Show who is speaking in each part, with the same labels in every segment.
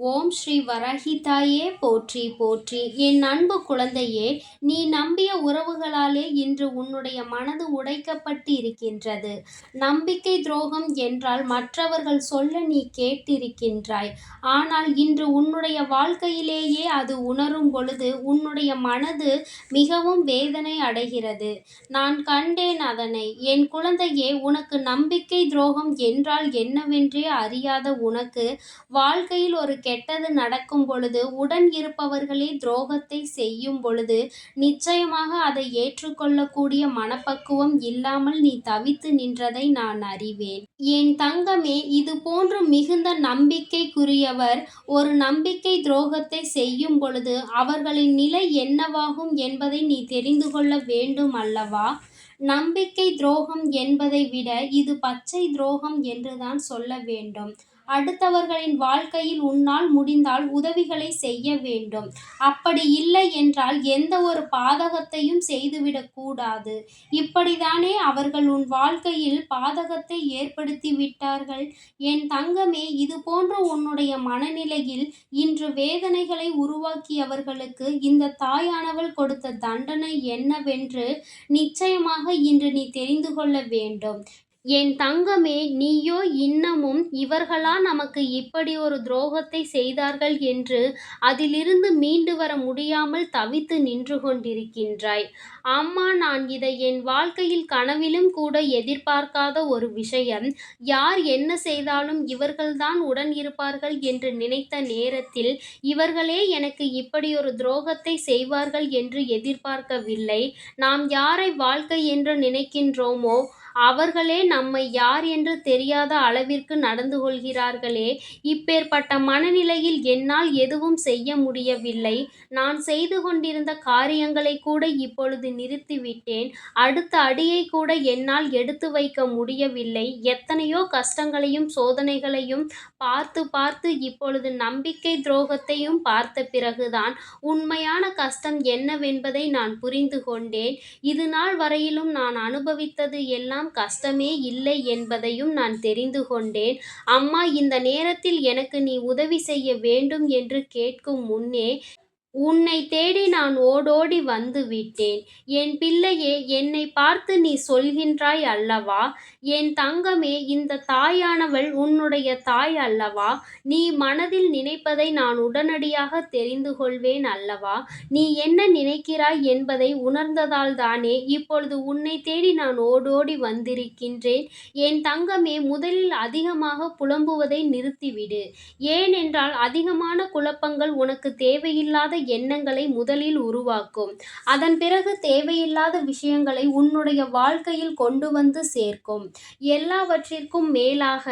Speaker 1: ஓம் ஸ்ரீ வரஹிதாயே போற்றி போற்றி. என் அன்பு குழந்தையே நீ நம்பிய உறவுகளாலே இன்று உன்னுடைய மனது உடைக்கப்பட்டு இருக்கின்றது நம்பிக்கை துரோகம் என்றால் மற்றவர்கள் சொல்ல நீ கேட்டிருக்கின்றாய். ஆனால் இன்று உன்னுடைய வாழ்க்கையிலேயே அது உணரும் பொழுது உன்னுடைய மனது மிகவும் வேதனை அடைகிறது. நான் கண்டேன் அதனை. என் குழந்தையே உனக்கு நம்பிக்கை துரோகம் என்றால் என்னவென்றே அறியாத உனக்கு வாழ்க்கையில் ஒரு கெட்டது நடக்கும் பொழுது உடன் இருப்பவர்களே துரோகத்தை செய்யும் பொழுது நிச்சயமாக அதை ஏற்றுக்கொள்ளக்கூடிய மனப்பக்குவம் இல்லாமல் நீ தவித்து நின்றதை நான் அறிவேன். என் தங்கமே இது போன்று மிகுந்த நம்பிக்கைக்குரியவர் ஒரு நம்பிக்கை துரோகத்தை செய்யும் பொழுது அவர்களின் நிலை என்னவாகும் என்பதை நீ தெரிந்து கொள்ள வேண்டும் அல்லவா? நம்பிக்கை துரோகம் என்பதை விட இது பச்சை துரோகம் என்றுதான் சொல்ல வேண்டும். அடுத்தவர்களின் வாழ்க்கையில் உன்னால் முடிந்தால் உதவிகளை செய்ய வேண்டும். அப்படி இல்லை என்றால் எந்த ஒரு பாதகத்தையும் செய்துவிடக்கூடாது இப்படிதானே அவர்கள் உன் வாழ்க்கையில் பாதகத்தை ஏற்படுத்தி விட்டார்கள். என் தங்கமே இது போன்ற உன்னுடைய மனநிலையில் இன்று வேதனைகளை உருவாக்கியவர்களுக்கு இந்த தாயானவள் கொடுத்த தண்டனை என்னவென்று நிச்சயமாக இன்று நீ தெரிந்து கொள்ள வேண்டும். என் தங்கமே நீயோ இன்னமும் இவர்களா நமக்கு இப்படி ஒரு துரோகத்தை செய்தார்கள் என்று அதிலிருந்து மீண்டு வர முடியாமல் தவித்து நின்று கொண்டிருக்கின்றாய். அம்மா நான் இதை என் வாழ்க்கையில் கனவிலும் கூட எதிர்பார்க்காத ஒரு விஷயம். யார் என்ன செய்தாலும் இவர்கள்தான் உடன் இருப்பார்கள் என்று நினைத்த நேரத்தில் இவர்களே எனக்கு இப்படி ஒரு துரோகத்தை செய்வார்கள் என்று எதிர்பார்க்கவில்லை. நாம் யாரை வாழ்க்கை என்று நினைக்கின்றோமோ அவர்களே நம்மை யார் என்று தெரியாத அளவிற்கு நடந்து கொள்கிறார்களே. இப்பேற்பட்ட மனநிலையில் என்னால் எதுவும் செய்ய முடியவில்லை. நான் செய்து கொண்டிருந்த காரியங்களை கூட இப்பொழுது நிறுத்திவிட்டேன் அடுத்த அடியை கூட என்னால் எடுத்து வைக்க முடியவில்லை. எத்தனையோ கஷ்டங்களையும் சோதனைகளையும் பார்த்து பார்த்து இப்பொழுது நம்பிக்கை துரோகத்தையும் பார்த்த பிறகுதான் உண்மையான கஷ்டம் என்னவென்பதை நான் புரிந்து கொண்டேன். இது நாள் வரையிலும் நான் அனுபவித்தது எல்லாம் எல்லாம் கஷ்டமே இல்லை என்பதையும் நான் தெரிந்து கொண்டேன். அம்மா இந்த நேரத்தில் எனக்கு நீ உதவி செய்ய வேண்டும் என்று கேட்கும் முன்னே உன்னை தேடி நான் ஓடோடி வந்து விட்டேன். என் பிள்ளையே என்னை பார்த்து நீ சொல்கின்றாய் அல்லவா? என் தங்கமே இந்த தாயானவள் உன்னுடைய தாய் அல்லவா? நீ மனதில் நினைப்பதை நான் உடனடியாக தெரிந்து கொள்வேன் அல்லவா? நீ என்ன நினைக்கிறாய் என்பதை உணர்ந்ததால் தானே இப்பொழுது உன்னை தேடி நான் ஓடோடி வந்திருக்கின்றேன். என் தங்கமே முதலில் அதிகமாக புலம்புவதை நிறுத்திவிடு. ஏனென்றால் அதிகமான குழப்பங்கள் உனக்கு தேவையில்லாத எண்ணங்களை முதலில் உருவாக்கும். அதன் பிறகு தேவையில்லாத விஷயங்களை உன்னுடைய வாழ்க்கையில் கொண்டு வந்து சேர்க்கும். எல்லாவற்றிற்கும் மேலாக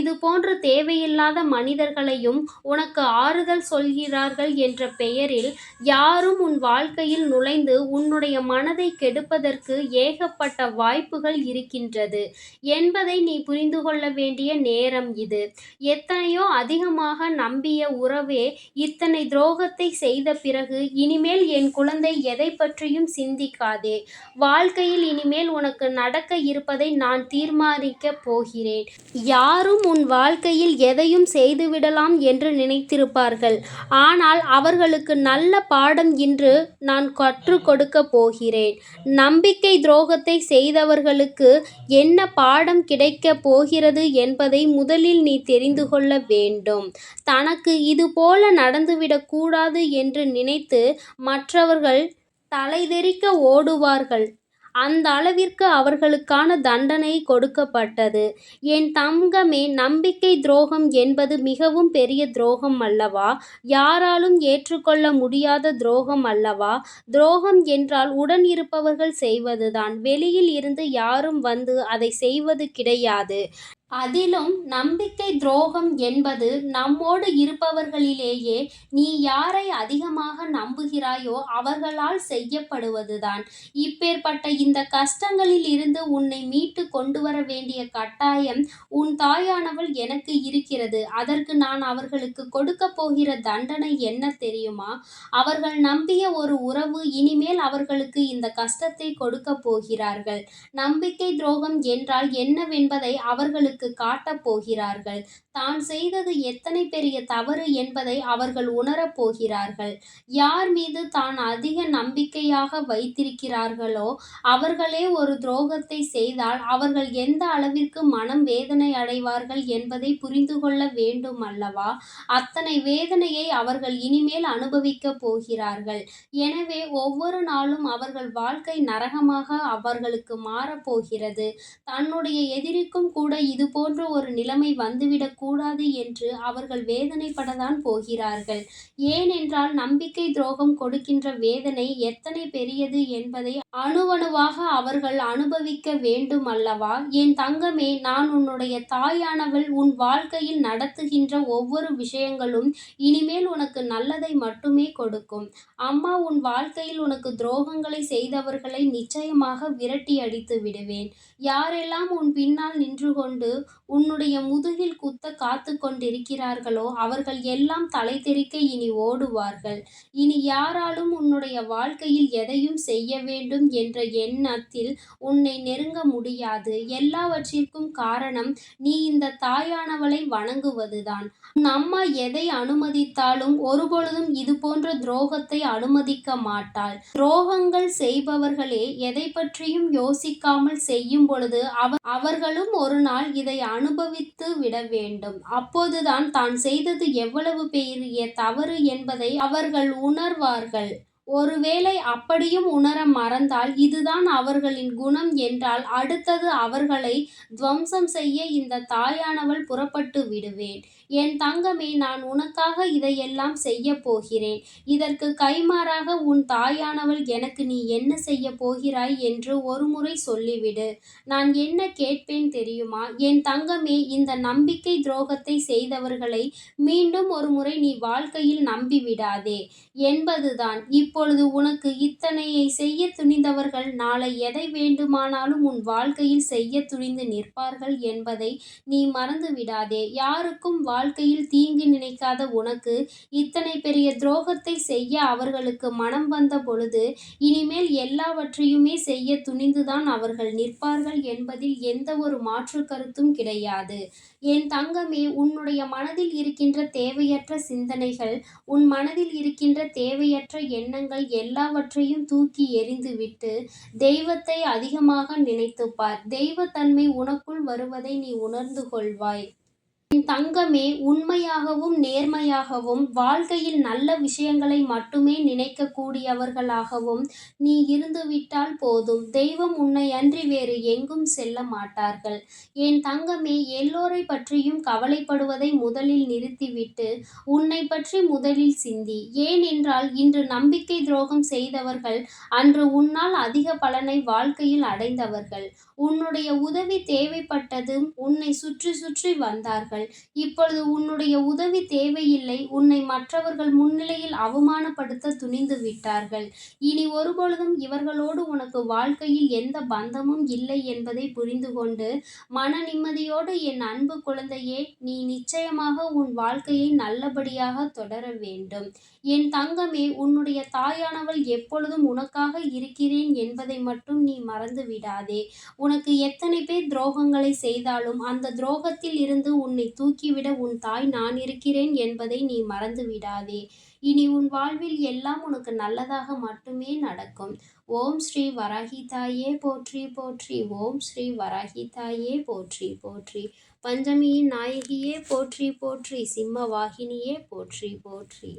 Speaker 1: இது போன்ற தேவையில்லாத மனிதர்களையும் உனக்கு ஆறுதல் சொல்கிறார்கள் என்ற பெயரில் யாரும் உன் வாழ்க்கையில் நுழைந்து உன்னுடைய மனதை கெடுப்பதற்கு ஏகப்பட்ட வாய்ப்புகள் இருக்கின்றது. என்பதை நீ புரிந்து கொள்ள வேண்டிய நேரம் இது. எத்தனையோ அதிகமாக நம்பிய உறவே இத்தனை துரோகத்தை செய்த பிறகு இனிமேல் என் குழந்தை எதை பற்றியும் சிந்திக்காதே. வாழ்க்கையில் இனிமேல் உனக்கு நடக்க இருப்பதை நான் தீர்மானிக்கப் போகிறேன். யாரும் உன் வாழ்க்கையில் எதையும் செய்துவிடலாம் என்று நினைத்திருப்பார்கள். ஆனால் அவர்களுக்கு நல்ல பாடம் இன்று நான் கற்றுக் கொடுக்க போகிறேன். நம்பிக்கை துரோகத்தை செய்தவர்களுக்கு என்ன பாடம் கிடைக்கப் போகிறது என்பதை முதலில் நீ தெரிந்து கொள்ள வேண்டும். தனக்கு இதுபோல நடந்துவிடக்கூடாது நடந்துவிடக் கூடாது என்று நினைத்து மற்றவர்கள் தலைதெறிக்க ஓடுவார்கள். அந்த அளவிற்கு அவர்களுக்கான தண்டனை கொடுக்கப்பட்டது. என் தங்கமே நம்பிக்கை துரோகம் என்பது மிகவும் பெரிய துரோகம் அல்லவா? யாராலும் ஏற்றுக்கொள்ள முடியாத துரோகம் அல்லவா? துரோகம் என்றால் உடன் இருப்பவர்கள் செய்வதுதான். வெளியில் இருந்து யாரும் வந்து அதை செய்வது கிடையாது. அதிலும் நம்பிக்கை துரோகம் என்பது நம்மோடு இருப்பவர்களிலேயே நீ யாரை அதிகமாக நம்புகிறாயோ அவர்களால் செய்யப்படுவதுதான். இப்பேற்பட்ட இந்த கஷ்டங்களில் இருந்து உன்னை மீட்டு கொண்டு வர வேண்டிய கட்டாயம் உன் தாயானவள் எனக்கு இருக்கிறது. அதற்கு நான் அவர்களுக்கு கொடுக்க போகிற தண்டனை என்ன தெரியுமா? அவர்கள் நம்பிய ஒரு உறவு இனிமேல் அவர்களுக்கு இந்த கஷ்டத்தை கொடுக்க போகிறார்கள். நம்பிக்கை துரோகம் என்றால் என்னவென்பதை அவர்களுக்கு உங்களுக்கு காட்டப் போகிறார்கள். தான் செய்தது எத்தனை பெரிய தவறு என்பதை அவர்கள் உணரப் போகிறார்கள். யார் மீது தான் அதிக நம்பிக்கையாக வைத்திருக்கிறார்களோ அவர்களே ஒரு துரோகத்தை செய்தால் அவர்கள் எந்த அளவிற்கு மனம் வேதனை அடைவார்கள் என்பதை புரிந்து கொள்ள வேண்டும் அல்லவா? அத்தனை வேதனையை அவர்கள் இனிமேல் அனுபவிக்கப் போகிறார்கள். எனவே ஒவ்வொரு நாளும் அவர்கள் வாழ்க்கை நரகமாக அவர்களுக்கு மாறப்போகிறது தன்னுடைய எதிரிக்கும் கூட இதுபோன்ற ஒரு நிலைமை வந்துவிடக் கூடாது என்று அவர்கள் வேதனைப்படத்தான் போகிறார்கள். ஏனென்றால் நம்பிக்கை துரோகம் கொடுக்கின்ற வேதனை எத்தனை பெரியது என்பதை அணுவணுவாக அவர்கள் அனுபவிக்க வேண்டும் அல்லவா? என் தங்கமே நான் உன்னுடைய தாயானவள் உன் வாழ்க்கையில் நடத்துகின்ற ஒவ்வொரு விஷயங்களும் இனிமேல் உனக்கு நல்லதை மட்டுமே கொடுக்கும். அம்மா உன் வாழ்க்கையில் உனக்கு துரோகங்களை செய்தவர்களை நிச்சயமாக விரட்டி அடித்து விடுவேன். யாரெல்லாம் உன் பின்னால் நின்று கொண்டு உன்னுடைய முதுகில் குத்த காத்து கொண்டிருக்கிறார்களோ அவர்கள் எல்லாம் தலை தெறிக்க இனி ஓடுவார்கள். இனி யாராலும் உன்னுடைய வாழ்க்கையில் எதையும் செய்ய வேண்டும் என்ற எண்ணத்தில் உன்னை நெருங்க முடியாது. எல்லாவற்றிற்கும் காரணம் நீ இந்த தாயானவளை வணங்குவதுதான். அம்மா எதை அனுமதித்தாலும் ஒருபொழுதும் இது போன்ற துரோகத்தை அனுமதிக்க மாட்டாள். துரோகங்கள் செய்பவர்களே எதை பற்றியும் யோசிக்காமல் செய்யும் பொழுது அவ அவர்களும் ஒரு நாள் இதை அனுபவித்து விட வேண்டும். வேண்டும். அப்போதுதான் தான் செய்தது எவ்வளவு பெரிய தவறு என்பதை அவர்கள் உணர்வார்கள். ஒருவேளை அப்படியும் உணர மறந்தால் இதுதான் அவர்களின் குணம் என்றால் அடுத்தது அவர்களை துவம்சம் செய்ய இந்த தாயானவள் புறப்பட்டு விடுவேன். என் தங்கமே நான் உனக்காக இதையெல்லாம் செய்ய போகிறேன். இதற்கு கைமாறாக உன் தாயானவள் எனக்கு நீ என்ன செய்ய போகிறாய் என்று ஒருமுறை சொல்லிவிடு. நான் என்ன கேட்பேன் தெரியுமா? என் தங்கமே இந்த நம்பிக்கை துரோகத்தை செய்தவர்களை மீண்டும் ஒரு முறை நீ வாழ்க்கையில் நம்பிவிடாதே. என்பதுதான். இப்பொழுது உனக்கு இத்தனையை செய்ய துணிந்தவர்கள் நாளை எதை வேண்டுமானாலும் உன் வாழ்க்கையில் செய்ய துணிந்து நிற்பார்கள் என்பதை நீ மறந்து விடாதே யாருக்கும் வாழ்க்கையில் தீங்கு நினைக்காத உனக்கு இத்தனை பெரிய துரோகத்தை செய்ய அவர்களுக்கு மனம் வந்த பொழுது இனிமேல் எல்லாவற்றையுமே செய்ய துணிந்துதான் அவர்கள் நிற்பார்கள் என்பதில் எந்த ஒரு மாற்று கருத்தும் கிடையாது. என் தங்கமே உன்னுடைய மனதில் இருக்கின்ற தேவையற்ற சிந்தனைகள் உன் மனதில் இருக்கின்ற தேவையற்ற எண்ணங்கள் எல்லாவற்றையும் தூக்கி எறிந்துவிட்டு தெய்வத்தை அதிகமாக நினைத்துப்பார். தெய்வத்தன்மை உனக்குள் வருவதை நீ உணர்ந்து கொள்வாய். என் தங்கமே உண்மையாகவும் நேர்மையாகவும் வாழ்க்கையில் நல்ல விஷயங்களை மட்டுமே நினைக்கக்கூடியவர்களாகவும் நீ இருந்துவிட்டால் போதும். தெய்வம் உன்னை அன்றி வேறு எங்கும் செல்ல மாட்டார்கள். என் தங்கமே எல்லோரை பற்றியும் கவலைப்படுவதை முதலில் நிறுத்திவிட்டு உன்னை பற்றி முதலில் சிந்தி. ஏனென்றால் இன்று நம்பிக்கை துரோகம் செய்தவர்கள் அன்று உன்னால் அதிக பலனை வாழ்க்கையில் அடைந்தவர்கள். உன்னுடைய உதவி தேவைப்பட்டதும் உன்னை சுற்றி சுற்றி வந்தார்கள். இப்பொழுது உன்னுடைய உதவி தேவையில்லை. உன்னை மற்றவர்கள் முன்னிலையில் அவமானப்படுத்த துணிந்து விட்டார்கள். இனி ஒருபொழுதும் இவர்களோடு உனக்கு வாழ்க்கையில் எந்த பந்தமும் இல்லை என்பதை புரிந்து கொண்டு மன நிம்மதியோடு என் அன்பு குழந்தையே நீ நிச்சயமாக உன் வாழ்க்கையை நல்லபடியாக தொடர வேண்டும். என் தங்கமே உன்னுடைய தாயானவள் எப்பொழுதும் உனக்காக இருக்கிறேன் என்பதை மட்டும் நீ மறந்து விடாதே உன் உனக்கு எத்தனை பேர் துரோகங்களை செய்தாலும் அந்த துரோகத்தில் இருந்து உன்னை தூக்கிவிட உன் தாய் நான் இருக்கிறேன் என்பதை நீ மறந்து விடாதே இனி உன் வாழ்வில் எல்லாம் உனக்கு நல்லதாக மட்டுமே நடக்கும். ஓம் ஸ்ரீ வராகிதாயே போற்றி போற்றி. ஓம் ஸ்ரீ வராகி தாயே போற்றி போற்றி. பஞ்சமியின் நாயகியே போற்றி போற்றி. சிம்ம வாகினியே போற்றி போற்றி.